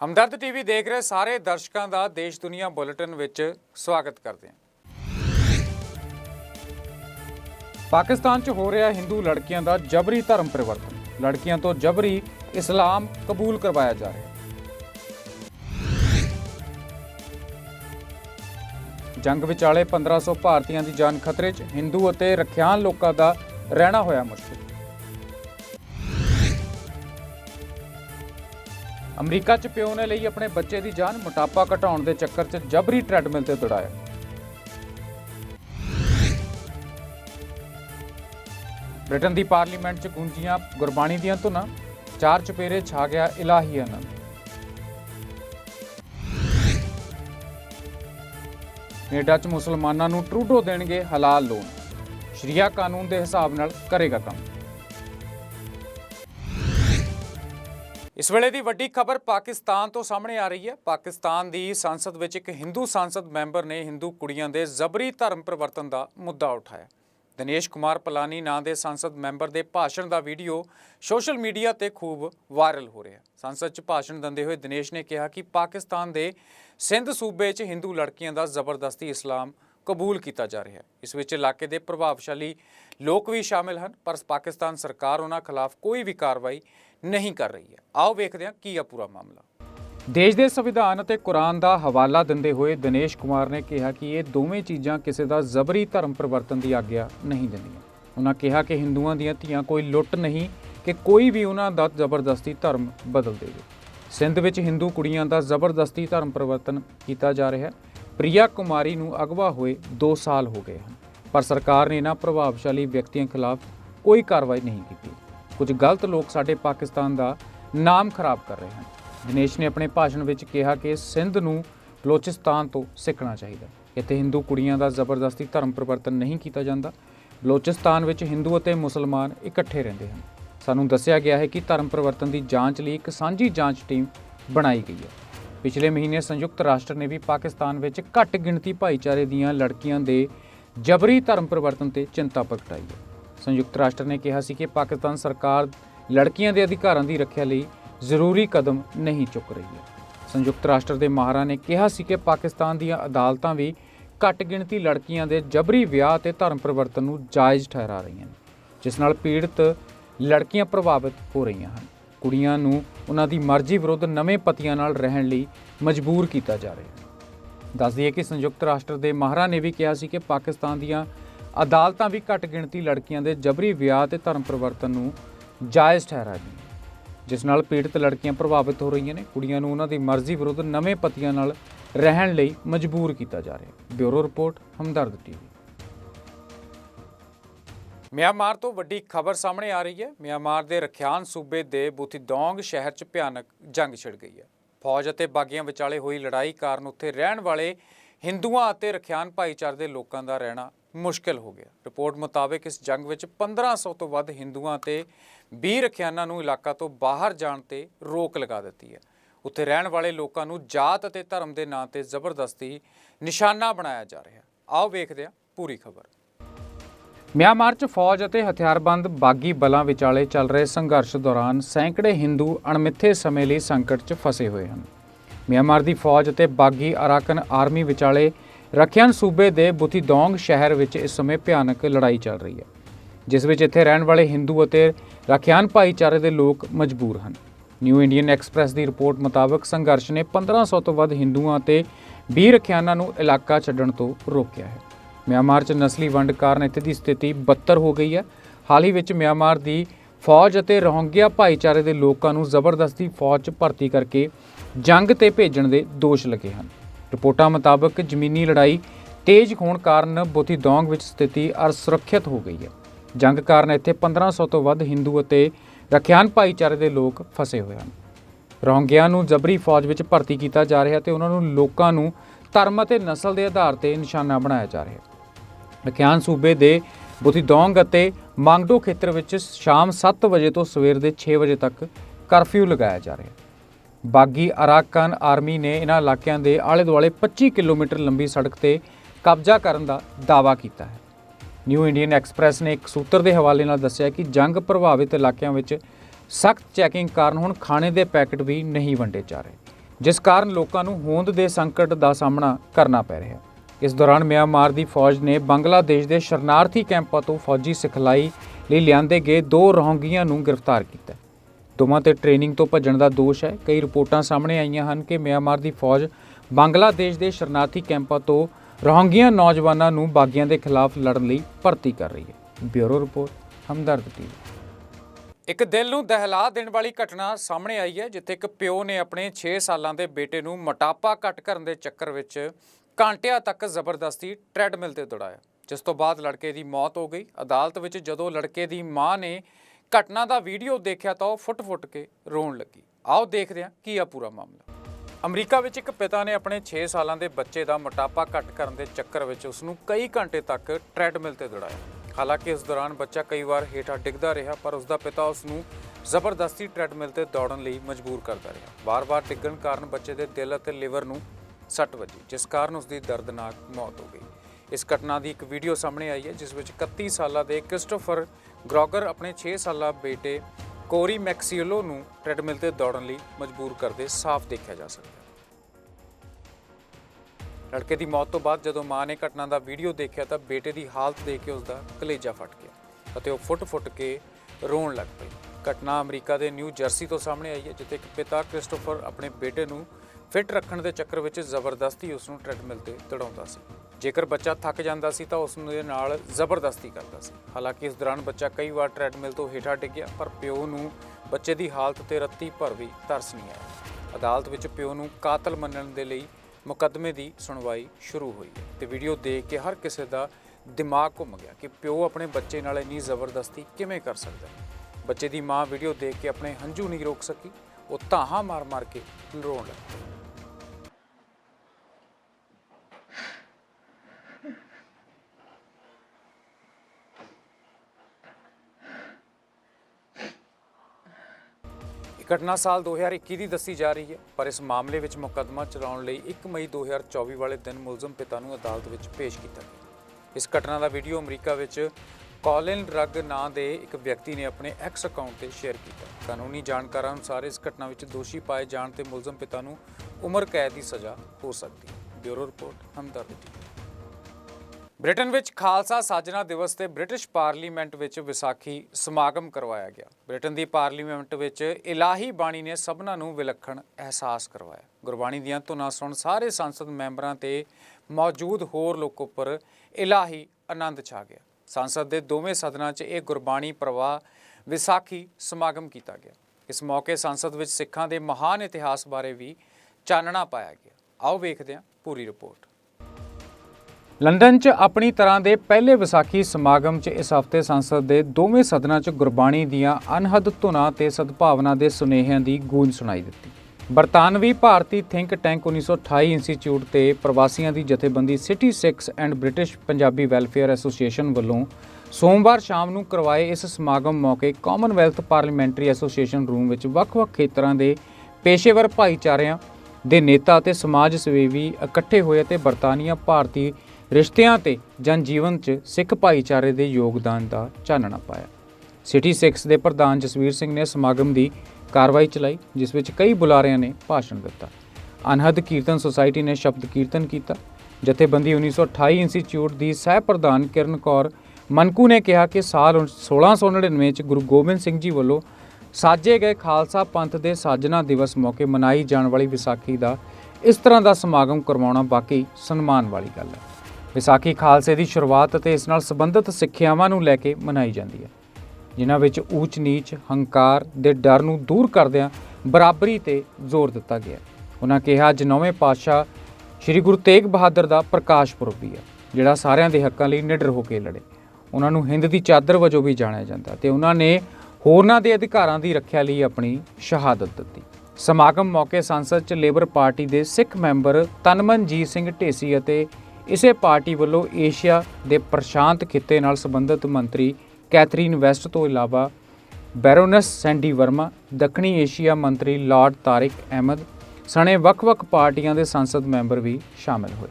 ਹਮਦਰਦ TV ਦੇਖ ਰਹੇ ਸਾਰੇ ਦਰਸ਼ਕਾਂ ਦਾ ਦੇਸ਼ ਦੁਨੀਆ ਬੁਲੇਟਿਨ ਵਿੱਚ ਸਵਾਗਤ ਕਰਦੇ ਹਾਂ। ਪਾਕਿਸਤਾਨ 'ਚ ਹੋ ਰਿਹਾ ਹਿੰਦੂ ਲੜਕੀਆਂ ਦਾ ਜਬਰੀ ਧਰਮ ਪਰਿਵਰਤਨ। ਲੜਕੀਆਂ ਤੋਂ ਜਬਰੀ ਇਸਲਾਮ ਕਬੂਲ ਕਰਵਾਇਆ ਜਾ ਰਿਹਾ ਜੰਗ ਵਿਚਾਲੇ 1500 ਭਾਰਤੀਆਂ ਦੀ ਜਾਨ ਖਤਰੇ 'ਚ, ਹਿੰਦੂ ਅਤੇ ਰਖਿਆਨ ਲੋਕਾਂ ਦਾ ਰਹਿਣਾ ਹੋਇਆ ਮੁਸ਼ਕਿਲ। ਅਮਰੀਕਾ 'ਚ ਪਿਓ ਨੇ ਲਈ ਆਪਣੇ ਬੱਚੇ ਦੀ ਜਾਨ ਮੋਟਾਪਾ ਘਟਾਉਣ ਦੇ ਚੱਕਰ 'ਚ ਜਬਰੀ ਟ੍ਰੈਡਮਿਲ ਤੇ ਦੌੜਾਇਆ। ਬ੍ਰਿਟਨ ਦੀ ਪਾਰਲੀਮੈਂਟ 'ਚ ਗੂੰਜੀਆਂ ਗੁਰਬਾਣੀ ਦੀਆਂ ਧੁਨਾਂ, ਚਾਰ ਚਪੇਰੇ ਛਾ ਗਿਆ ਇਲਾਹੀ ਆਨੰਦ। ਕੈਨੇਡਾ 'ਚ ਮੁਸਲਮਾਨਾਂ ਨੂੰ ਟਰੂਡੋ ਦੇਣਗੇ ਹਲਾਲ ਲੋਨ। ਸ਼ਰੀਆ ਕਾਨੂੰਨ ਦੇ ਹਿਸਾਬ ਨਾਲ ਕਰੇਗਾ ਕੰਮ। ਇਸ ਵੇਲੇ ਦੀ ਵੱਡੀ ਖਬਰ ਪਾਕਿਸਤਾਨ ਤੋਂ ਸਾਹਮਣੇ ਆ ਰਹੀ ਹੈ। ਪਾਕਿਸਤਾਨ ਦੀ ਸੰਸਦ ਵਿੱਚ ਇੱਕ ਹਿੰਦੂ ਸੰਸਦ ਮੈਂਬਰ ਨੇ ਹਿੰਦੂ ਕੁੜੀਆਂ ਦੇ ਜ਼ਬਰੀ ਧਰਮ ਪਰਿਵਰਤਨ ਦਾ ਮੁੱਦਾ ਉਠਾਇਆ। ਦਿਨੇਸ਼ ਕੁਮਾਰ ਪਲਾਨੀ ਨਾਂ ਦੇ ਸੰਸਦ ਮੈਂਬਰ ਦੇ ਭਾਸ਼ਣ ਦਾ ਵੀਡੀਓ ਸੋਸ਼ਲ ਮੀਡੀਆ ਤੇ ਖੂਬ ਵਾਇਰਲ ਹੋ ਰਿਹਾ ਸੰਸਦ 'ਚ ਭਾਸ਼ਣ ਦਿੰਦੇ ਹੋਏ ਦਿਨੇਸ਼ ਨੇ ਕਿਹਾ ਕਿ ਪਾਕਿਸਤਾਨ ਦੇ ਸਿੰਧ ਸੂਬੇ 'ਚ ਹਿੰਦੂ ਲੜਕੀਆਂ ਦਾ ਜ਼ਬਰਦਸਤੀ ਇਸਲਾਮ ਕਬੂਲ ਕੀਤਾ ਜਾ ਰਿਹਾ ਹੈ। ਇਸ ਵਿੱਚ ਇਲਾਕੇ ਦੇ ਪ੍ਰਭਾਵਸ਼ਾਲੀ ਲੋਕ ਵੀ ਸ਼ਾਮਿਲ ਹਨ, ਪਰ ਪਾਕਿਸਤਾਨ ਸਰਕਾਰ ਉਹਨਾਂ ਖਿਲਾਫ ਕੋਈ ਵੀ ਕਾਰਵਾਈ ਨਹੀਂ ਕਰ ਰਹੀ ਹੈ। ਆਓ ਵੇਖਦੇ ਹਾਂ ਕੀ ਆ ਪੂਰਾ ਮਾਮਲਾ। ਦੇਸ਼ ਦੇ ਸੰਵਿਧਾਨ ਅਤੇ ਕੁਰਾਨ ਦਾ ਹਵਾਲਾ ਦਿੰਦੇ ਹੋਏ ਦਿਨੇਸ਼ ਕੁਮਾਰ ਨੇ ਕਿਹਾ ਕਿ ਇਹ ਦੋਵੇਂ ਚੀਜ਼ਾਂ ਕਿਸੇ ਦਾ ਜ਼ਬਰੀ ਧਰਮ ਪਰਿਵਰਤਨ ਦੀ ਆਗਿਆ ਨਹੀਂ ਦਿੰਦੀਆਂ। ਉਹਨਾਂ ਕਿਹਾ ਕਿ ਹਿੰਦੂਆਂ ਦੀਆਂ ਧੀਆਂ ਕੋਈ ਲੁੱਟ ਨਹੀਂ ਕਿ ਕੋਈ ਵੀ ਉਹਨਾਂ ਦਾ ਜ਼ਬਰਦਸਤੀ ਧਰਮ ਬਦਲ ਦੇਵੇ। ਸਿੰਧ ਵਿੱਚ ਹਿੰਦੂ ਕੁੜੀਆਂ ਦਾ ਜ਼ਬਰਦਸਤੀ ਧਰਮ ਪਰਿਵਰਤਨ ਕੀਤਾ ਜਾ ਰਿਹਾ ਹੈ। ਪ੍ਰਿਆ ਕੁਮਾਰੀ ਨੂੰ ਅਗਵਾ ਹੋਏ 2 ਸਾਲ ਹੋ ਗਏ ਹਨ। ਪਰ ਸਰਕਾਰ ਨੇ ਇਹਨਾਂ ਪ੍ਰਭਾਵਸ਼ਾਲੀ ਵਿਅਕਤੀਆਂ ਖਿਲਾਫ ਕੋਈ ਕਾਰਵਾਈ ਨਹੀਂ ਕੀਤੀ। ਕੁਝ ਗਲਤ ਲੋਕ ਸਾਡੇ ਪਾਕਿਸਤਾਨ ਦਾ ਨਾਮ ਖਰਾਬ ਕਰ ਰਹੇ ਹਨ। ਦਿਨੇਸ਼ ਨੇ ਆਪਣੇ ਭਾਸ਼ਣ ਵਿੱਚ ਕਿਹਾ ਕਿ ਸਿੰਧ ਨੂੰ ਬਲੋਚਿਸਤਾਨ ਤੋਂ ਸਿੱਖਣਾ ਚਾਹੀਦਾ ਇੱਥੇ ਹਿੰਦੂ ਕੁੜੀਆਂ ਦਾ ਜ਼ਬਰਦਸਤੀ ਧਰਮ ਪਰਿਵਰਤਨ ਨਹੀਂ ਕੀਤਾ ਜਾਂਦਾ। ਬਲੋਚਿਸਤਾਨ ਵਿੱਚ ਹਿੰਦੂ ਅਤੇ ਮੁਸਲਮਾਨ ਇਕੱਠੇ ਰਹਿੰਦੇ ਹਨ। ਸਾਨੂੰ ਦੱਸਿਆ ਗਿਆ ਹੈ ਕਿ ਧਰਮ ਪਰਿਵਰਤਨ ਦੀ ਜਾਂਚ ਲਈ ਇੱਕ ਸਾਂਝੀ ਜਾਂਚ ਟੀਮ ਬਣਾਈ ਗਈ ਹੈ। ਪਿਛਲੇ ਮਹੀਨੇ ਸੰਯੁਕਤ ਰਾਸ਼ਟਰ ਨੇ ਵੀ ਪਾਕਿਸਤਾਨ ਵਿੱਚ ਘੱਟ ਗਿਣਤੀ ਭਾਈਚਾਰੇ ਦੀਆਂ ਲੜਕੀਆਂ ਦੇ ਜਬਰੀ ਧਰਮ ਪਰਿਵਰਤਨ ਤੇ ਚਿੰਤਾ ਪ੍ਰਗਟਾਈ ਹੈ। ਸੰਯੁਕਤ ਰਾਸ਼ਟਰ ਨੇ ਕਿਹਾ ਸੀ ਕਿ ਪਾਕਿਸਤਾਨ ਸਰਕਾਰ ਲੜਕੀਆਂ ਦੇ ਅਧਿਕਾਰਾਂ ਦੀ ਰੱਖਿਆ ਲਈ ਜ਼ਰੂਰੀ ਕਦਮ ਨਹੀਂ ਚੁੱਕ ਰਹੀ ਹੈ। ਸੰਯੁਕਤ ਰਾਸ਼ਟਰ ਦੇ ਮਾਹਰਾਂ ਨੇ ਕਿਹਾ ਸੀ ਕਿ ਪਾਕਿਸਤਾਨ ਦੀਆਂ ਅਦਾਲਤਾਂ ਵੀ ਘੱਟ ਗਿਣਤੀ ਲੜਕੀਆਂ ਦੇ ਜਬਰੀ ਵਿਆਹ ਤੇ ਧਰਮ ਪਰਿਵਰਤਨ ਨੂੰ ਜਾਇਜ਼ ਠਹਿਰਾ ਰਹੀਆਂ ਨੇ, ਜਿਸ ਨਾਲ ਪੀੜਤ ਲੜਕੀਆਂ ਪ੍ਰਭਾਵਿਤ ਹੋ ਰਹੀਆਂ ਹਨ। ਕੁੜੀਆਂ ਨੂੰ ਉਹਨਾਂ ਦੀ ਮਰਜ਼ੀ ਵਿਰੁੱਧ ਨਵੇਂ ਪਤੀਆਂ ਨਾਲ ਰਹਿਣ ਲਈ ਮਜਬੂਰ ਕੀਤਾ ਜਾ ਰਿਹਾ ਹੈ। ਦੱਸ ਦਈਏ ਕਿ ਸੰਯੁਕਤ ਰਾਸ਼ਟਰ ਦੇ ਮਾਹਰਾਂ ਨੇ ਵੀ ਕਿਹਾ ਸੀ ਕਿ ਪਾਕਿਸਤਾਨ ਦੀਆਂ ਅਦਾਲਤਾਂ ਵੀ ਘੱਟ ਗਿਣਤੀ ਲੜਕੀਆਂ ਦੇ ਜਬਰੀ ਵਿਆਹ ਤੇ ਧਰਮ ਪਰਿਵਰਤਨ ਨੂੰ ਜਾਇਜ਼ ਠਹਿਰਾ ਰਹੀਆਂ ਜਿਸ ਨਾਲ ਪੀੜਤ ਲੜਕੀਆਂ ਪ੍ਰਭਾਵਿਤ ਹੋ ਰਹੀਆਂ ਨੇ। ਕੁੜੀਆਂ ਨੂੰ ਉਹਨਾਂ ਦੀ ਮਰਜ਼ੀ ਵਿਰੁੱਧ ਨਵੇਂ ਪਤੀਆਂ ਨਾਲ ਰਹਿਣ ਲਈ ਮਜਬੂਰ ਕੀਤਾ ਜਾ ਰਿਹਾ ਹੈ। Bureau report, Hamdard TV. Myanmar ਤੋਂ ਵੱਡੀ ਖਬਰ ਸਾਹਮਣੇ ਆ ਰਹੀ ਹੈ। ਮਿਆਂਮਾਰ ਦੇ ਰਖਿਆਨ ਸੂਬੇ ਦੇ ਬੁਥੀਡੋਂਗ ਸ਼ਹਿਰ 'ਚ ਭਿਆਨਕ ਜੰਗ ਛਿੜ ਗਈ ਹੈ। ਫੌਜ ਅਤੇ ਬਾਗੀਆਂ ਵਿਚਾਲੇ ਹੋਈ ਲੜਾਈ ਕਾਰਨ ਉੱਥੇ ਰਹਿਣ ਵਾਲੇ ਹਿੰਦੂਆਂ ਅਤੇ ਰਖਿਆਨ ਭਾਈਚਾਰੇ ਦੇ ਲੋਕਾਂ ਦਾ ਰਹਿਣਾ ਮੁਸ਼ਕਲ ਹੋ ਗਿਆ। ਰਿਪੋਰਟ ਮੁਤਾਬਕ ਇਸ ਜੰਗ ਵਿੱਚ 1500 ਤੋਂ ਵੱਧ ਹਿੰਦੂਆਂ ਤੇ 20 ਰਖਿਆਨਾਂ ਨੂੰ ਇਲਾਕਾ ਤੋਂ ਬਾਹਰ ਜਾਣ ਤੇ ਰੋਕ ਲਗਾ ਦਿੱਤੀ ਹੈ। ਉੱਥੇ ਰਹਿਣ ਵਾਲੇ ਲੋਕਾਂ ਨੂੰ ਜਾਤ ਅਤੇ ਧਰਮ ਦੇ ਨਾਂ ਤੇ ਜ਼ਬਰਦਸਤੀ ਨਿਸ਼ਾਨਾ ਬਣਾਇਆ ਜਾ ਰਿਹਾ ਆਓ ਵੇਖਦੇ ਹਾਂ ਪੂਰੀ ਖਬਰ। ਮਿਆਂਮਾਰ 'ਚ ਫੌਜ ਅਤੇ ਹਥਿਆਰਬੰਦ ਬਾਗੀ ਬਲਾਂ ਵਿਚਾਲੇ ਚੱਲ ਰਹੇ ਸੰਘਰਸ਼ ਦੌਰਾਨ ਸੈਂਕੜੇ ਹਿੰਦੂ ਅਣਮਿੱਥੇ ਸਮੇਂ ਲਈ ਸੰਕਟ 'ਚ ਫਸੇ ਹੋਏ ਹਨ। ਮਿਆਂਮਾਰ ਦੀ ਫੌਜ ਅਤੇ ਬਾਗੀ ਅਰਾਕਨ ਆਰਮੀ ਵਿਚਾਲੇ ਰਖਿਆਨ ਸੂਬੇ ਦੇ ਬੁਥੀਡੋਂਗ ਸ਼ਹਿਰ ਵਿੱਚ ਇਸ ਸਮੇਂ ਭਿਆਨਕ ਲੜਾਈ ਚੱਲ ਰਹੀ ਹੈ, ਜਿਸ ਵਿੱਚ ਇੱਥੇ ਰਹਿਣ ਵਾਲੇ ਹਿੰਦੂ ਅਤੇ ਰਖਿਆਨ ਭਾਈਚਾਰੇ ਦੇ ਲੋਕ ਮਜਬੂਰ ਹਨ। ਨਿਊ ਇੰਡੀਅਨ ਐਕਸਪ੍ਰੈਸ ਦੀ ਰਿਪੋਰਟ ਮੁਤਾਬਕ ਸੰਘਰਸ਼ ਨੇ 1500 ਤੋਂ ਵੱਧ ਹਿੰਦੂਆਂ ਅਤੇ 20 ਰਖਿਆਨਾਂ ਨੂੰ ਇਲਾਕਾ ਛੱਡਣ ਤੋਂ ਰੋਕਿਆ ਹੈ। ਮਿਆਂਮਾਰ 'ਚ ਨਸਲੀ ਵੰਡ ਕਾਰਨ ਇੱਥੇ ਦੀ ਸਥਿਤੀ ਬੱਤਰ ਹੋ ਗਈ ਹੈ। ਹਾਲ ਹੀ ਵਿੱਚ ਮਿਆਂਮਾਰ ਦੀ ਫੌਜ ਅਤੇ ਰੋਹਿੰਗਿਆ ਭਾਈਚਾਰੇ ਦੇ ਲੋਕਾਂ ਨੂੰ ਜ਼ਬਰਦਸਤੀ ਫੌਜ 'ਚ ਭਰਤੀ ਕਰਕੇ ਜੰਗ ਤੇ ਭੇਜਣ ਦੇ ਦੋਸ਼ ਲੱਗੇ ਹਨ। ਰਿਪੋਰਟਾਂ ਮੁਤਾਬਕ ਜ਼ਮੀਨੀ ਲੜਾਈ ਤੇਜ਼ ਹੋਣ ਕਾਰਨ ਬੋਥੀਦੌਂਗ ਵਿੱਚ ਸਥਿਤੀ ਅਸੁਰੱਖਿਅਤ ਹੋ ਗਈ ਹੈ। ਜੰਗ ਕਾਰਨ ਇੱਥੇ 1500 ਤੋਂ ਵੱਧ ਹਿੰਦੂ ਅਤੇ ਰਖਿਆਨ ਭਾਈਚਾਰੇ ਦੇ ਲੋਕ ਫਸੇ ਹੋਏ ਹਨ। ਰੋਂਗਿਆਂ ਨੂੰ ਜਬਰੀ ਫੌਜ ਵਿੱਚ ਭਰਤੀ ਕੀਤਾ ਜਾ ਰਿਹਾ ਤੇ ਉਹਨਾਂ ਨੂੰ ਲੋਕਾਂ ਨੂੰ ਧਰਮ ਅਤੇ ਨਸਲ ਦੇ ਆਧਾਰ ਤੇ ਨਿਸ਼ਾਨਾ ਬਣਾਇਆ ਜਾ ਰਿਹਾ ਹੈ। ਰਖਿਆਨ ਸੂਬੇ ਦੇ ਬੁਥੀਡੋਂਗ ਅਤੇ ਮੰਗਡੋ ਖੇਤਰ ਵਿੱਚ ਸ਼ਾਮ 7 ਵਜੇ ਤੋਂ ਸਵੇਰ ਦੇ 6 ਵਜੇ ਤੱਕ ਕਰਫਿਊ ਲਗਾਇਆ ਜਾ ਰਿਹਾ ਹੈ। ਬਾਗੀ ਅਰਾਕਨ ਆਰਮੀ ਨੇ ਇਹਨਾਂ ਇਲਾਕਿਆਂ ਦੇ ਆਲੇ-ਦੁਆਲੇ 25 ਕਿਲੋਮੀਟਰ ਲੰਬੀ ਸੜਕ ਤੇ ਕਬਜ਼ਾ ਕਰਨ ਦਾ ਦਾਅਵਾ ਕੀਤਾ ਹੈ। ਨਿਊ ਇੰਡੀਅਨ ਐਕਸਪ੍ਰੈਸ ਨੇ ਇੱਕ ਸੂਤਰ ਦੇ ਹਵਾਲੇ ਨਾਲ ਦੱਸਿਆ ਕਿ ਜੰਗ ਪ੍ਰਭਾਵਿਤ ਇਲਾਕਿਆਂ ਵਿੱਚ ਸਖਤ ਚੈਕਿੰਗ ਕਾਰਨ ਹੁਣ ਖਾਣੇ ਦੇ ਪੈਕਟ ਵੀ ਨਹੀਂ ਵੰਡੇ ਜਾ ਰਹੇ, ਜਿਸ ਕਾਰਨ ਲੋਕਾਂ ਨੂੰ ਹੋਂਦ ਦੇ ਸੰਕਟ ਦਾ ਸਾਹਮਣਾ ਕਰਨਾ ਪੈ ਰਿਹਾ ਹੈ। ਇਸ ਦੌਰਾਨ ਮਿਆਂਮਾਰ ਦੀ ਫੌਜ ਨੇ ਬੰਗਲਾਦੇਸ਼ ਦੇ ਸ਼ਰਨਾਰਥੀ ਕੈਂਪਾਂ ਤੋਂ ਫੌਜੀ ਸਿਖਲਾਈ ਲਈ ਲਿਆਂਦੇ ਗਏ ਦੋ ਰੋਹਿੰਗੀਆਂ ਨੂੰ ਗ੍ਰਿਫਤਾਰ ਕੀਤਾ ਦੋਵਾਂ ਤੇ ਟ੍ਰੇਨਿੰਗ ਤੋਂ ਭੱਜਣ ਦਾ ਦੋਸ਼ ਹੈ। ਕਈ ਰਿਪੋਰਟਾਂ ਸਾਹਮਣੇ ਆਈਆਂ ਹਨ ਕਿ ਮਿਆਂਮਾਰ ਦੀ ਫੌਜ ਬੰਗਲਾਦੇਸ਼ ਦੇ ਸ਼ਰਨਾਰਥੀ ਕੈਂਪਾਂ ਤੋਂ ਰੋਹਿੰਗੀਆਂ ਨੌਜਵਾਨਾਂ ਨੂੰ ਬਾਗੀਆਂ ਦੇ ਖਿਲਾਫ ਲੜਨ ਲਈ ਭਰਤੀ ਕਰ ਰਹੀ ਹੈ। Bureau report, Hamdard TV. ਇੱਕ ਦਿਲ ਨੂੰ ਦਹਿਲਾ ਦੇਣ ਵਾਲੀ ਘਟਨਾ ਸਾਹਮਣੇ ਆਈ ਹੈ, ਜਿੱਥੇ ਇੱਕ ਪਿਓ ਨੇ ਆਪਣੇ 6 ਸਾਲਾਂ ਦੇ ਬੇਟੇ ਨੂੰ ਮੋਟਾਪਾ ਘੱਟ ਕਰਨ ਦੇ ਚੱਕਰ ਵਿੱਚ ਘੰਟਿਆਂ ਤੱਕ ਜ਼ਬਰਦਸਤੀ ਟ੍ਰੈਡਮਿਲ ਤੇ ਦੌੜਾਇਆ। ਜਿਸ ਤੋਂ ਬਾਅਦ ਲੜਕੇ ਦੀ ਮੌਤ ਹੋ ਗਈ। ਅਦਾਲਤ ਵਿੱਚ ਜਦੋਂ ਲੜਕੇ ਦੀ ਮਾਂ ਨੇ ਘਟਨਾ ਦਾ ਵੀਡੀਓ ਦੇਖਿਆ ਤਾਂ ਉਹ ਫੁੱਟ-ਫੁੱਟ ਕੇ ਰੋਣ ਲੱਗੀ। ਆਓ ਦੇਖਦੇ ਹਾਂ ਕੀ ਆ ਪੂਰਾ ਮਾਮਲਾ। ਅਮਰੀਕਾ ਵਿੱਚ ਇੱਕ ਪਿਤਾ ਨੇ ਆਪਣੇ 6 ਸਾਲਾਂ ਦੇ ਬੱਚੇ ਦਾ ਮੋਟਾਪਾ ਘੱਟ ਕਰਨ ਦੇ ਚੱਕਰ ਵਿੱਚ ਉਸ ਨੂੰ ਕਈ ਘੰਟੇ ਤੱਕ ਟ੍ਰੈਡਮਿਲ ਤੇ ਦੌੜਾਇਆ। ਹਾਲਾਂਕਿ ਇਸ ਦੌਰਾਨ ਬੱਚਾ ਕਈ ਵਾਰ ਹੇਠਾਂ ਡਿੱਗਦਾ ਰਿਹਾ, ਪਰ ਉਸ ਦਾ ਪਿਤਾ ਉਸ ਨੂੰ ਜ਼ਬਰਦਸਤੀ ਟ੍ਰੈਡਮਿਲ ਤੇ ਦੌੜਨ ਲਈ ਮਜਬੂਰ ਕਰਦਾ ਰਿਹਾ। ਵਾਰ-ਵਾਰ ਡਿੱਗਣ ਕਾਰਨ ਬੱਚੇ ਦੇ ਦਿਲ ਅਤੇ ਲਿਵਰ ਨੂੰ ਸੱਟ ਵੱਜੀ, ਜਿਸ ਕਾਰਨ ਉਸ ਦੀ ਦਰਦਨਾਕ ਮੌਤ ਹੋ ਗਈ। ਇਸ ਘਟਨਾ ਦੀ ਇੱਕ ਵੀਡੀਓ ਸਾਹਮਣੇ ਆਈ ਹੈ, ਜਿਸ ਵਿੱਚ 31 ਸਾਲਾਂ ਦੇ ਕ੍ਰਿਸਟੋਫਰ ਗ੍ਰੋਗਰ ਆਪਣੇ 6 ਸਾਲਾ ਬੇਟੇ ਕੋਰੀ ਮੈਕਸੀਲੋ ਨੂੰ ਟ੍ਰੈਡਮਿਲ ਤੇ ਦੌੜਨ ਲਈ ਮਜਬੂਰ ਕਰਦੇ ਸਾਫ਼ ਦੇਖਿਆ ਜਾ ਸਕਦਾ ਹੈ। ਲੜਕੇ ਦੀ ਮੌਤ ਤੋਂ ਬਾਅਦ ਜਦੋਂ ਮਾਂ ਨੇ ਘਟਨਾ ਦਾ ਵੀਡੀਓ ਦੇਖਿਆ ਤਾਂ ਬੇਟੇ ਦੀ ਹਾਲਤ ਦੇਖ ਕੇ ਉਸ ਦਾ ਕਲੇਜਾ ਫਟ ਗਿਆ ਅਤੇ ਉਹ ਫੁੱਟ-ਫੁੱਟ ਕੇ ਰੋਣ ਲੱਗ ਪਈ। ਘਟਨਾ ਅਮਰੀਕਾ ਦੇ ਨਿਊ ਜਰਸੀ ਤੋਂ ਸਾਹਮਣੇ ਆਈ ਹੈ, ਜਿੱਥੇ ਇੱਕ ਪਿਤਾ ਕ੍ਰਿਸਟੋਫਰ ਆਪਣੇ ਬੇਟੇ ਨੂੰ ਫਿੱਟ ਰੱਖਣ ਦੇ ਚੱਕਰ ਵਿੱਚ ਜ਼ਬਰਦਸਤੀ ਉਸ ਨੂੰ ਟ੍ਰੈਡਮਿਲ ਤੇ ਦੌੜਾਉਂਦਾ ਸੀ। ਜੇਕਰ ਬੱਚਾ ਥੱਕ ਜਾਂਦਾ ਸੀ ਤਾਂ ਉਸ ਨੂੰ ਦੇ ਨਾਲ ਜ਼ਬਰਦਸਤੀ ਕਰਦਾ ਸੀ। ਹਾਲਾਂਕਿ ਇਸ ਦੌਰਾਨ ਬੱਚਾ ਕਈ ਵਾਰ ਟ੍ਰੈਡਮਿਲ ਤੋਂ ਹੇਠਾਂ ਡਿੱਗਿਆ, ਪਰ ਪਿਓ ਨੂੰ ਬੱਚੇ ਦੀ ਹਾਲਤ ਤੇ ਰੱਤੀ ਭਰ ਵੀ ਤਰਸ ਨਹੀਂ ਆਇਆ। ਅਦਾਲਤ ਵਿੱਚ ਪਿਓ ਨੂੰ ਕਾਤਲ ਮੰਨਣ ਦੇ ਲਈ ਮੁਕੱਦਮੇ ਦੀ ਸੁਣਵਾਈ ਸ਼ੁਰੂ ਹੋਈ ਹੈ ਤੇ ਵੀਡੀਓ ਦੇਖ ਕੇ ਹਰ ਕਿਸੇ ਦਾ ਦਿਮਾਗ ਘੁੰਮ ਗਿਆ ਕਿ ਪਿਓ ਆਪਣੇ ਬੱਚੇ ਨਾਲ ਇੰਨੀ ਜ਼ਬਰਦਸਤੀ ਕਿਵੇਂ ਕਰ ਸਕਦਾ ਹੈ। ਬੱਚੇ ਦੀ ਮਾਂ ਵੀਡੀਓ ਦੇਖ ਕੇ ਆਪਣੇ ਹੰਝੂ ਨਹੀਂ ਰੋਕ ਸਕੀ, ਉਹ ਧਾਹਾਂ ਮਾਰ-ਮਾਰ ਕੇ ਰੋਣ ਲੱਗ ਘਟਨਾ ਸਾਲ 2021 ਦੀ ਦੱਸੀ ਜਾ ਰਹੀ ਹੈ, ਪਰ ਇਸ ਮਾਮਲੇ ਵਿੱਚ ਮੁਕੱਦਮਾ ਚਲਾਉਣ ਲਈ 1 ਮਈ 2024 ਵਾਲੇ ਦਿਨ ਮੁਲਜ਼ਮ ਪਿਤਾ ਨੂੰ ਅਦਾਲਤ ਵਿੱਚ ਪੇਸ਼ ਕੀਤਾ ਗਿਆ। ਇਸ ਘਟਨਾ ਦਾ ਵੀਡੀਓ ਅਮਰੀਕਾ ਵਿੱਚ ਕਾਲਿਨ ਡਰੱਗ ਨਾਂ ਦੇ ਇੱਕ ਵਿਅਕਤੀ ਨੇ ਆਪਣੇ ਐਕਸ ਅਕਾਊਂਟ ਤੇ ਸ਼ੇਅਰ ਕੀਤਾ। ਕਾਨੂੰਨੀ ਜਾਣਕਾਰਾਂ ਅਨੁਸਾਰ ਇਸ ਘਟਨਾ ਵਿੱਚ ਦੋਸ਼ੀ ਪਾਏ ਜਾਣ ਤੇ ਮੁਲਜ਼ਮ ਪਿਤਾ ਨੂੰ ਉਮਰ ਕੈਦ ਦੀ ਸਜ਼ਾ ਹੋ ਸਕਦੀ ਹੈ। Bureau report, Hamdard TV. Britain ਵਿੱਚ ਖਾਲਸਾ ਸਾਜਨਾ ਦਿਵਸ ਤੇ ਬ੍ਰਿਟਿਸ਼ ਪਾਰਲੀਮੈਂਟ ਵਿੱਚ ਵਿਸਾਖੀ ਸਮਾਗਮ ਕਰਵਾਇਆ ਗਿਆ। ਬ੍ਰਿਟਨ ਦੀ ਪਾਰਲੀਮੈਂਟ ਵਿੱਚ ਇਲਾਹੀ ਬਾਣੀ ਨੇ ਸਭਨਾਂ ਨੂੰ ਵਿਲੱਖਣ ਅਹਿਸਾਸ ਕਰਵਾਇਆ। ਗੁਰਬਾਣੀ ਦੀਆਂ ਧੁਨਾਂ ਸੁਣ ਸਾਰੇ ਸੰਸਦ ਮੈਂਬਰਾਂ ਤੇ ਮੌਜੂਦ ਹੋਰ ਲੋਕ ਉੱਪਰ ਇਲਾਹੀ ਆਨੰਦ ਛਾ ਗਿਆ। ਸੰਸਦ ਦੇ ਦੋਵੇਂ ਸਦਨਾਂ 'ਚ ਇਹ ਗੁਰਬਾਣੀ ਪ੍ਰਵਾਹ ਵਿਸਾਖੀ ਸਮਾਗਮ ਕੀਤਾ ਗਿਆ। ਇਸ ਮੌਕੇ ਸੰਸਦ ਵਿੱਚ ਸਿੱਖਾਂ ਦੇ ਮਹਾਨ ਇਤਿਹਾਸ ਬਾਰੇ ਵੀ ਚਾਨਣਾ ਪਾਇਆ ਗਿਆ। ਆਓ ਵੇਖਦੇ ਹਾਂ ਪੂਰੀ ਰਿਪੋਰਟ। ਲੰਡਨ 'ਚ ਆਪਣੀ ਤਰ੍ਹਾਂ ਦੇ ਪਹਿਲੇ ਵਿਸਾਖੀ ਸਮਾਗਮ 'ਚ ਇਸ ਹਫ਼ਤੇ ਸੰਸਦ ਦੇ ਦੋਵੇਂ ਸਦਨਾਂ 'ਚ ਗੁਰਬਾਣੀ ਦੀਆਂ ਅਨਹਦ ਧੁਨਾਂ ਤੇ ਸਦਭਾਵਨਾ ਦੇ ਸੁਨੇਹਿਆਂ ਦੀ ਗੂੰਜ ਸੁਣਾਈ ਦਿੱਤੀ। ਬਰਤਾਨਵੀ ਭਾਰਤੀ ਥਿੰਕ ਟੈਂਕ 1928 ਇੰਸਟੀਚਿਊਟ ਤੇ ਪ੍ਰਵਾਸੀਆਂ ਦੀ ਜਥੇਬੰਦੀ city 6 and British Punjabi welfare association ਵੱਲੋਂ ਸੋਮਵਾਰ ਸ਼ਾਮ ਨੂੰ ਕਰਵਾਏ ਇਸ ਸਮਾਗਮ ਮੌਕੇ ਕਾਮਨਵੈਲਥ ਪਾਰਲੀਮੈਂਟਰੀ ਐਸੋਸੀਏਸ਼ਨ ਰੂਮ ਵਿੱਚ ਵੱਖ-ਵੱਖ ਖੇਤਰਾਂ ਦੇ ਪੇਸ਼ੇਵਰ ਭਾਈਚਾਰਿਆਂ ਦੇ ਨੇਤਾ ਅਤੇ ਸਮਾਜ ਸੇਵੀ ਇਕੱਠੇ ਹੋਏ ਅਤੇ ਬਰਤਾਨੀਆ ਭਾਰਤੀ ਰਿਸ਼ਤਿਆਂ ਤੇ ਜਨਜੀਵਨ 'ਚ ਸਿੱਖ ਭਾਈਚਾਰੇ ਦੇ ਯੋਗਦਾਨ ਦਾ ਚਾਨਣਾ ਪਾਇਆ। ਸਿਟੀ 6 ਦੇ ਪ੍ਰਧਾਨ ਜਸਵੀਰ ਸਿੰਘ ਨੇ ਸਮਾਗਮ ਦੀ ਕਾਰਵਾਈ ਚਲਾਈ, ਜਿਸ ਵਿੱਚ ਕਈ ਬੁਲਾਰਿਆਂ ਨੇ ਭਾਸ਼ਣ ਦਿੱਤਾ। ਅਨਹਦ ਕੀਰਤਨ ਸੁਸਾਇਟੀ ਨੇ ਸ਼ਬਦ ਕੀਰਤਨ ਕੀਤਾ। ਜਥੇਬੰਦੀ 1928 ਇੰਸਟੀਚਿਊਟ ਦੀ ਸਹਿ ਪ੍ਰਧਾਨ ਕਿਰਨ ਕੌਰ ਮਨਕੂ ਨੇ ਕਿਹਾ ਕਿ ਸਾਲ 1699 ਚ ਗੁਰੂ ਗੋਬਿੰਦ ਸਿੰਘ ਜੀ ਵੱਲੋਂ ਸਾਜੇ ਗਏ ਖਾਲਸਾ ਪੰਥ ਦੇ ਸਾਜਨਾ ਦਿਵਸ ਮੌਕੇ ਮਨਾਈ ਜਾਣ ਵਾਲੀ ਵਿਸਾਖੀ ਦਾ ਇਸ ਤਰ੍ਹਾਂ ਦਾ ਸਮਾਗਮ ਕਰਵਾਉਣਾ ਬਾਕੀ ਸਨਮਾਨ ਵਾਲੀ ਗੱਲ ਹੈ। ਵਿਸਾਖੀ ਖਾਲਸੇ ਦੀ ਸ਼ੁਰੂਆਤ ਅਤੇ ਇਸ ਨਾਲ ਸੰਬੰਧਿਤ ਸਿੱਖਿਆਵਾਂ ਨੂੰ ਲੈ ਕੇ ਮਨਾਈ ਜਾਂਦੀ ਹੈ। ਜਿਨ੍ਹਾਂ ਵਿੱਚ ਊਚ ਨੀਚ, ਹੰਕਾਰ ਦੇ ਡਰ ਨੂੰ ਦੂਰ ਕਰਦਿਆਂ ਬਰਾਬਰੀ ਤੇ ਜ਼ੋਰ ਦਿੱਤਾ ਗਿਆ ਉਹਨਾਂ ਕਿਹਾ, ਅੱਜ ਨੌਵੇਂ ਪਾਤਸ਼ਾਹ ਸ੍ਰੀ ਗੁਰੂ ਤੇਗ ਬਹਾਦਰ ਦਾ ਪ੍ਰਕਾਸ਼ ਪੁਰਬ ਵੀ ਹੈ, ਜਿਹੜਾ ਸਾਰਿਆਂ ਦੇ ਹੱਕਾਂ ਲਈ ਨਿਡਰ ਹੋ ਕੇ ਲੜੇ। ਉਹਨਾਂ ਨੂੰ ਹਿੰਦ ਦੀ ਚਾਦਰ ਵਜੋਂ ਵੀ ਜਾਣਿਆ ਜਾਂਦਾ ਤੇ ਉਹਨਾਂ ਨੇ ਹੋਰਨਾਂ ਦੇ ਅਧਿਕਾਰਾਂ ਦੀ ਰੱਖਿਆ ਲਈ ਆਪਣੀ ਸ਼ਹਾਦਤ ਦਿੱਤੀ। ਸਮਾਗਮ ਮੌਕੇ ਸੰਸਦ 'ਚ ਲੇਬਰ ਪਾਰਟੀ ਦੇ ਸਿੱਖ ਮੈਂਬਰ ਤਨਮਨਜੀਤ ਸਿੰਘ ਢੇਸੀ ਅਤੇ ਇਸੇ ਪਾਰਟੀ ਵੱਲੋਂ ਏਸ਼ੀਆ ਦੇ ਪ੍ਰਸ਼ਾਂਤ ਖਿੱਤੇ ਨਾਲ ਸੰਬੰਧਿਤ ਮੰਤਰੀ ਕੈਥਰੀਨ ਵੈਸਟ ਤੋਂ ਇਲਾਵਾ ਬੈਰੋਨਸ ਸੈਂਡੀ ਵਰਮਾ, ਦੱਖਣੀ ਏਸ਼ੀਆ ਮੰਤਰੀ ਲਾਰਡ ਤਾਰਿਕ ਅਹਿਮਦ, ਸਣੇ ਵੱਖ-ਵੱਖ ਪਾਰਟੀਆਂ ਦੇ ਸੰਸਦ ਮੈਂਬਰ ਵੀ ਸ਼ਾਮਲ ਹੋਏ।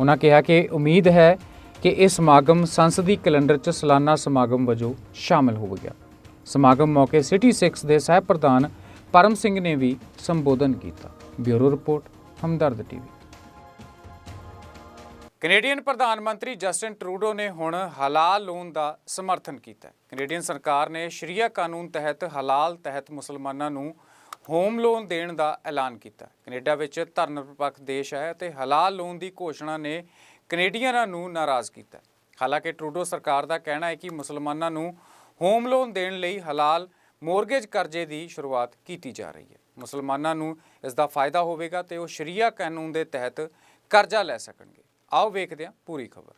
ਉਹਨਾਂ ਕਿਹਾ ਕਿ ਉਮੀਦ ਹੈ ਕਿ ਇਹ ਸਮਾਗਮ ਸੰਸਦੀ ਕੈਲੰਡਰ 'ਚ ਸਾਲਾਨਾ ਸਮਾਗਮ ਵਜੋਂ ਸ਼ਾਮਲ ਗਿਆ ਸਮਾਗਮ ਮੌਕੇ ਸਿਟੀ 6 ਦੇ ਸਹਿ ਪ੍ਰਧਾਨ ਪਰਮ ਸਿੰਘ ਨੇ ਵੀ ਸੰਬੋਧਨ ਕੀਤਾ। Bureau report, Hamdard TV. Canadian ਪ੍ਰਧਾਨ ਮੰਤਰੀ ਜਸਟਿਨ ਟਰੂਡੋ ਨੇ ਹੁਣ ਹਲਾਲ ਲੋਨ ਦਾ ਸਮਰਥਨ ਕੀਤਾ ਹੈ। ਕੈਨੇਡੀਅਨ ਸਰਕਾਰ ਨੇ ਸ਼ਰੀਆ ਕਾਨੂੰਨ ਤਹਿਤ ਹਲਾਲ ਤਹਿਤ ਮੁਸਲਮਾਨਾਂ ਨੂੰ ਹੋਮ ਲੋਨ ਦੇਣ ਦਾ ਐਲਾਨ ਕੀਤਾ ਕੈਨੇਡਾ ਵਿੱਚ ਧਰਮ ਨਿਰਪੱਖ ਦੇਸ਼ ਹੈ ਤੇ ਹਲਾਲ ਲੋਨ ਦੀ ਘੋਸ਼ਣਾ ਨੇ ਕੈਨੇਡੀਅਨਾਂ ਨੂੰ ਨਾਰਾਜ਼ ਕੀਤਾ ਹਾਲਾਂਕਿ ਟਰੂਡੋ ਸਰਕਾਰ ਦਾ ਕਹਿਣਾ ਹੈ ਕਿ ਮੁਸਲਮਾਨਾਂ ਨੂੰ ਹੋਮ ਲੋਨ ਦੇਣ ਲਈ ਹਲਾਲ ਮੋਰਗੇਜ ਕਰਜ਼ੇ ਦੀ ਸ਼ੁਰੂਆਤ ਕੀਤੀ ਜਾ ਰਹੀ ਹੈ। ਮੁਸਲਮਾਨਾਂ ਨੂੰ ਇਸ ਦਾ ਫਾਇਦਾ ਹੋਵੇਗਾ ਤੇ ਉਹ ਸ਼ਰੀਆ ਕਾਨੂੰਨ ਦੇ ਤਹਿਤ ਕਰਜ਼ਾ ਲੈ ਸਕਣਗੇ। ਆਓ ਵੇਖਦੇ ਹਾਂ ਪੂਰੀ ਖਬਰ।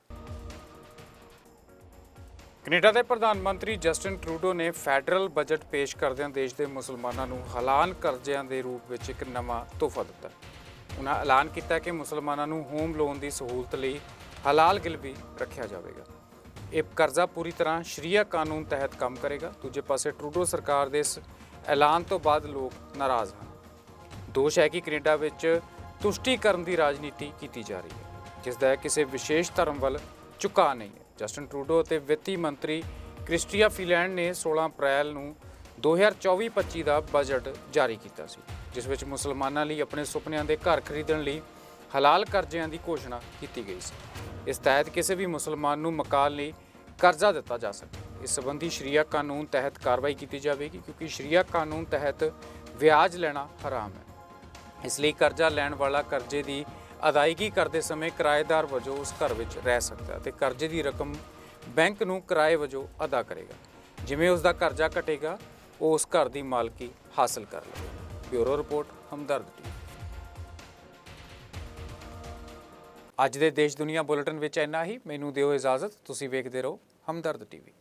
ਕੈਨੇਡਾ ਦੇ ਪ੍ਰਧਾਨ ਮੰਤਰੀ ਜਸਟਿਨ ਟਰੂਡੋ ਨੇ ਫੈਡਰਲ ਬਜਟ ਪੇਸ਼ ਕਰਦਿਆਂ ਦੇਸ਼ ਦੇ ਮੁਸਲਮਾਨਾਂ ਨੂੰ ਹਲਾਲ ਕਰਜ਼ਿਆਂ ਦੇ ਰੂਪ ਵਿੱਚ ਇੱਕ ਨਵਾਂ ਤੋਹਫਾ ਦਿੱਤਾ। ਉਹਨਾਂ ਐਲਾਨ ਕੀਤਾ ਕਿ ਮੁਸਲਮਾਨਾਂ ਨੂੰ ਹੋਮ ਲੋਨ ਦੀ ਸਹੂਲਤ ਲਈ ਹਲਾਲ ਗਿਲਵੀ ਰੱਖਿਆ ਜਾਵੇਗਾ। ਇਹ ਕਰਜ਼ਾ ਪੂਰੀ ਤਰ੍ਹਾਂ ਸ਼ਰੀਆ ਕਾਨੂੰਨ ਤਹਿਤ ਕੰਮ ਕਰੇਗਾ। ਦੂਜੇ ਪਾਸੇ ਟਰੂਡੋ ਸਰਕਾਰ ਦੇ ਇਸ ਐਲਾਨ ਤੋਂ ਬਾਅਦ ਲੋਕ ਨਾਰਾਜ਼ ਹਨ। ਦੋਸ਼ ਹੈ ਕਿ ਕੈਨੇਡਾ ਵਿੱਚ ਤੁਸ਼ਟੀਕਰਨ ਦੀ ਰਾਜਨੀਤੀ ਕੀਤੀ ਜਾ ਰਹੀ ਹੈ। ਜਿਸ ਦਾ ਕਿਸੇ ਵਿਸ਼ੇਸ਼ ਧਰਮ ਵੱਲ ਝੁਕਾਅ ਨਹੀਂ ਹੈ। ਜਸਟਿਨ ਟਰੂਡੋ ਅਤੇ ਵਿੱਤੀ ਮੰਤਰੀ ਕ੍ਰਿਸਟੀਆ ਫੀਲੈਂਡ ਨੇ 16 ਅਪ੍ਰੈਲ ਨੂੰ 2024-25 ਦਾ ਬਜਟ ਜਾਰੀ ਕੀਤਾ ਸੀ, ਜਿਸ ਵਿੱਚ ਮੁਸਲਮਾਨਾਂ ਲਈ ਆਪਣੇ ਸੁਪਨਿਆਂ ਦੇ ਘਰ ਖਰੀਦਣ ਲਈ ਹਲਾਲ ਕਰਜ਼ਿਆਂ ਦੀ ਘੋਸ਼ਣਾ ਕੀਤੀ ਗਈ ਸੀ। ਇਸ ਤਹਿਤ ਕਿਸੇ ਵੀ ਮੁਸਲਮਾਨ ਨੂੰ ਮਕਾਨ ਲਈ ਕਰਜ਼ਾ ਦਿੱਤਾ ਜਾ ਸਕਦਾ ਇਸ ਸੰਬੰਧੀ ਸ਼ਰੀਆ ਕਾਨੂੰਨ ਤਹਿਤ ਕਾਰਵਾਈ ਕੀਤੀ ਜਾਵੇਗੀ, ਕਿਉਂਕਿ ਸ਼ਰੀਆ ਕਾਨੂੰਨ ਤਹਿਤ ਵਿਆਜ ਲੈਣਾ ਹਰਾਮ ਹੈ। ਇਸ ਲਈ ਕਰਜ਼ਾ ਲੈਣ ਵਾਲਾ ਕਰਜ਼ੇ ਦੀ ਅਦਾਇਗੀ ਕਰਦੇ ਸਮੇਂ ਕਿਰਾਏਦਾਰ ਵਜੋਂ ਉਸ ਘਰ ਵਿੱਚ ਰਹਿ ਸਕਦਾ ਹੈ ਤੇ ਕਰਜ਼ੇ ਦੀ ਰਕਮ ਬੈਂਕ ਨੂੰ ਕਿਰਾਏ ਵਜੋਂ ਅਦਾ ਕਰੇਗਾ। ਜਿਵੇਂ ਉਸ ਦਾ ਕਰਜ਼ਾ ਘਟੇਗਾ, ਉਹ ਉਸ ਘਰ ਦੀ ਮਾਲਕੀ ਹਾਸਲ ਕਰ ਲਵੇਗਾ। Bureau report, Hamdard TV. ਅੱਜ ਦੇ ਦੇਸ਼ ਦੁਨੀਆ ਬੁਲੇਟਿਨ ਵਿੱਚ ਇੰਨਾ ਹੀ। ਮੈਨੂੰ ਦਿਓ ਇਜਾਜ਼ਤ। ਤੁਸੀਂ ਵੇਖਦੇ ਰਹੋ ਹਮਦਰਦ ਟੀਵੀ।